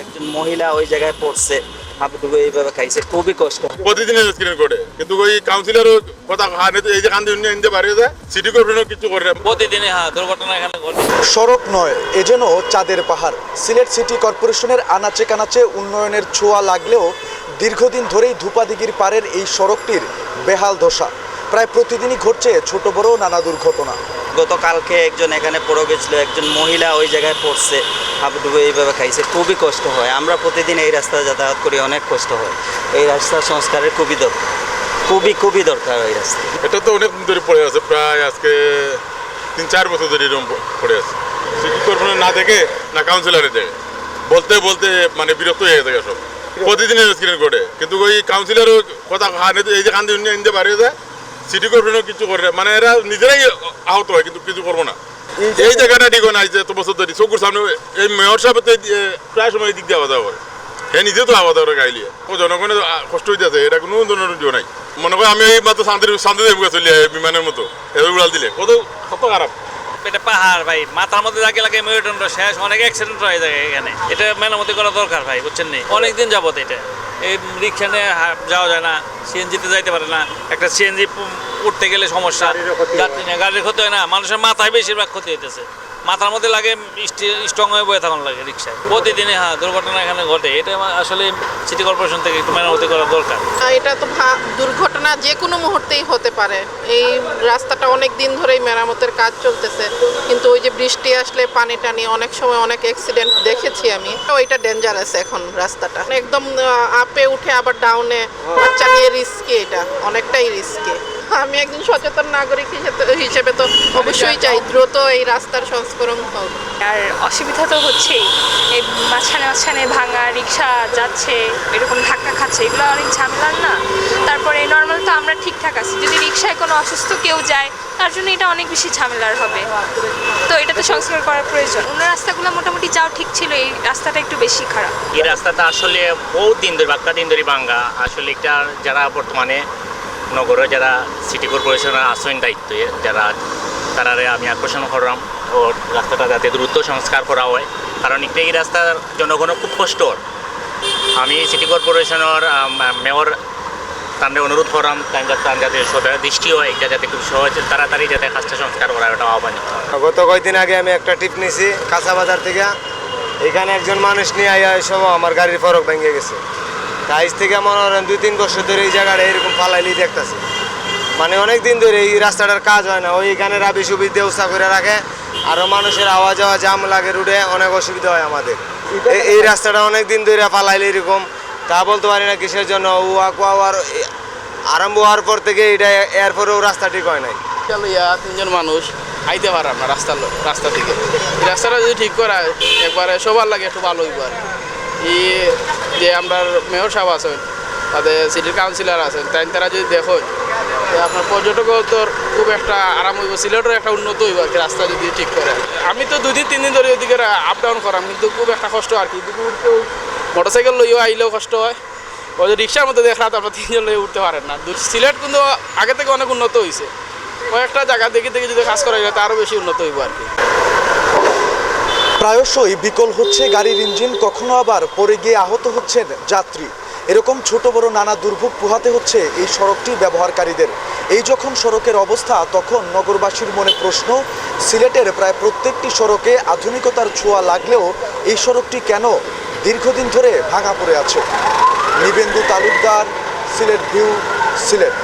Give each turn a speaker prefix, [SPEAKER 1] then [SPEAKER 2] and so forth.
[SPEAKER 1] একজন মহিলা ওই জায়গায় পড়ছে এইভাবে খাইছে খুবই কষ্ট।
[SPEAKER 2] প্রতিদিনের স্ক্রিন করে। কিন্তু ওই কাউন্সিলরও কথা হানে এই যে কান্দি পারে সিটি কিছু করে না।
[SPEAKER 3] প্রতিদিনই হ্যাঁ দুর্ঘটনা এখানে ঘটে।
[SPEAKER 4] সড়ক নয় এ যেন চাঁদের পাহাড়। সিলেট সিটি কর্পোরেশনের আনাচে কানাচে উন্নয়নের ছোঁয়া লাগলেও দীর্ঘদিন ধরেই ধূপাদিগির পারের এই সড়কটির বেহাল দশা। প্রায় প্রতিদিনই ঘটছে ছোট বড় নানা দুর্ঘটনা।
[SPEAKER 1] গতকালকে একজন এখানে পড়ে গেছিল একজন মহিলা ওই জায়গায় পড়ছে হাবুডুবু এইভাবে খাইছে খুবই কষ্ট হয়। আমরা প্রতিদিন এই রাস্তায় যাতায়াত করি অনেক কষ্ট হয়। এই রাস্তা সংস্কারের খুবই দরকার। খুবই খুবই দরকার এই রাস্তা।
[SPEAKER 2] এটা তো অনেক দিন ধরে পড়ে আছে প্রায় আজকে তিন চার বছর ধরে এরকম পড়ে আছে। সিটি কর্পোরেশন না দেখে না কাউন্সিলরে দেখে। বলতে বলতে মানে বিরক্ত হয়ে গেছে সব। প্রতিদিনের স্ক্রিন করে কিন্তু ওই কাউন্সিলরও কথা এই যে কান্দি দিতে পারে যে সিটি কর্পোরেশন কিছু করে মানে এরা নিজেরাই আহত হয় কিন্তু কিছু করব না। এই জায়গাটা ঠিক হয় না যে এত বছর ধরে। চকুর সামনে এই মেয়র সাহেব প্রায় সময় এই দিক দিয়ে আওয়া যাওয়া করে। হে নিজে তো আওয়া করে গাইলিয়ে ও জনগণের কষ্ট হইতে আছে এটা কোনো ধরনের ইয়ে নাই। মনে করি আমি এই মাত্র শান্তি শান্তি চলে বিমানের মতো। এবার উড়াল দিলে। কত কত খারাপ।
[SPEAKER 3] এটা পাহাড় ভাই। মাথার মধ্যে লাগে লাগে মেরুদণ্ড শেষ। অনেক অ্যাক্সিডেন্ট হয়ে যায় এখানে। এটা মেরামতি করা দরকার ভাই বুঝছেন নি? অনেক দিন যাবত এটা। এই রিক্সা নিয়ে যাওয়া যায় না সিএনজিতে যাইতে পারে না। একটা সিএনজি উঠতে গেলে সমস্যা। গাড়ির ক্ষতি হয় না। মানুষের মাথায় বেশিরভাগ ক্ষতি হইতেছে। মাথার মধ্যে লাগে স্ট্রং হয়ে বয়ে থাকুন লাগে রিক্সায়। প্রতিদিনই হ্যাঁ দুর্ঘটনা এখানে ঘটে। এটা আমার আসলে সিটি কর্পোরেশন থেকে একটু মেরামতি করা দরকার।
[SPEAKER 5] এটা তো ভা- দুর্ঘটনা যে কোনো মুহূর্তেই হতে পারে। এই রাস্তাটা অনেক দিন ধরেই মেরামতের কাজ চলতেছে। কিন্তু ওই যে বৃষ্টি আসলে পানি টানি অনেক সময় অনেক অ্যাক্সিডেন্ট দেখেছি আমি। তো এটা ডেঞ্জারাস এখন রাস্তাটা। একদম আপে উঠে আবার ডাউনে বাচ্চা নিয়ে রিস্কি এটা। অনেকটাই রিস্কি আমি একজন সচেতন নাগরিক হিসেবে- হিসেবে তো অবশ্যই চাই। দ্রুত এই রাস্তার সংস্করণ হোক।
[SPEAKER 6] আর অসুবিধা তো হচ্ছেই। এই মাঝখানে মাঝখানে ভাঙা, রিক্সা যাচ্ছে, এরকম ধাক্কা খাচ্ছে, এগুলো অনেক ঝামেলার না? তারপরে নর্মাল তো আমরা ঠিকঠাক আছি। যদি রিক্সায় কোনো অসুস্থ কেউ যায়, তার জন্য এটা অনেক বেশি ঝামেলার হবে। তো এটা তো সংস্কার করার প্রয়োজন। অন্য রাস্তাগুলো মোটামুটি যাও ঠিক ছিল, এই রাস্তাটা একটু বেশি খারাপ।
[SPEAKER 7] এই রাস্তাটা আসলে বহুত দিন ধরে বাক্কা দিন ধরে ভাঙ্গা আসলে এটা যারা বর্তমানে নগরে যারা সিটি কর্পোরেশনের আসন দায়িত্ব যারা, তারারে আমি আকর্ষণ করলাম। ও রাস্তাটা যাতে দ্রুত সংস্কার করা হয়। কারণ এই রাস্তার জনগণের খুব কষ্টর আমি সিটি কর্পোরেশনের মেয়র তাদের অনুরোধ করলাম তার যাতে সদয় দৃষ্টি হয়, এটা যাতে খুব সহজ তাড়াতাড়ি যাতে কাজটা সংস্কার করা ওটা আহ্বান।
[SPEAKER 8] গত কয়েকদিন আগে আমি একটা টিপ নিছি, কাঁচা বাজার থেকে। এখানে একজন মানুষ নিয়ে আইয়া সব আমার গাড়ির ফরক ভেঙে গেছে। আজ থেকে মনে করেন দুই, তিন বছর ধরে এই জায়গাটা এরকম ফালাইলি দেখতেছে। মানে অনেক দিন ধরে এই রাস্তাটার কাজ হয় না, ওই এখানে রাবি সুবিধা ব্যবস্থা করে রাখে আরও মানুষের আওয়া যাওয়া জাম লাগে রুটে, অনেক অসুবিধা হয় আমাদের। এই রাস্তাটা অনেক দিন ধরে ফালাইলে এরকম, তা বলতে পারি না কিসের জন্য ওয়া কোয়ার আরম্ভ হওয়ার পর থেকে এটা এরপরেও রাস্তা ঠিক হয় নাই।
[SPEAKER 9] লইয়া তিনজন মানুষ আইতে পারে না রাস্তা ল- রাস্তা থেকে। রাস্তাটা যদি ঠিক করা একবারে সবার লাগে একটু ভালো আর এই যে আমরা মেয়র সাহেব আছেন, তাদের সিটির কাউন্সিলর আছেন, তাই তারা যদি দেখো আপনার পর্যটকও তো খুব একটা আরাম হইব, সিলেটের একটা উন্নত হইব আর কি, রাস্তা যদি ঠিক করে। আমি তো দুই দিন, তিন দিন ধরে ওইদিকে আপ ডাউন করাম, কিন্তু খুব একটা কষ্ট আর কি কেউ মোটরসাইকেল লইও আইলেও কষ্ট হয়। ওই যে রিক্সার মধ্যে দেখলাম তো আপনার তিনজন লইয়ে উঠতে পারেন না। সিলেট কিন্তু আগে থেকে অনেক উন্নত হয়েছে কয়েকটা জায়গা দেখে দেখে যদি কাজ করা যায় আরও বেশি উন্নত হইব আর কি।
[SPEAKER 4] প্রায়শই বিকল হচ্ছে গাড়ির ইঞ্জিন, কখনো আবার পড়ে গিয়ে আহত হচ্ছেন যাত্রী। এরকম ছোট বড় নানা দুর্ভোগ পোহাতে হচ্ছে এই সড়কটি ব্যবহারকারীদের। এই যখন সড়কের অবস্থা, তখন নগরবাসীর মনে প্রশ্ন, সিলেটের প্রায় প্রত্যেকটি সড়কে আধুনিকতার ছোঁয়া লাগলেও এই সড়কটি কেন দীর্ঘদিন ধরে ভাঙা পড়ে আছে? নিবেন্দু তালুকদার, সিলেট ভিউ, সিলেট।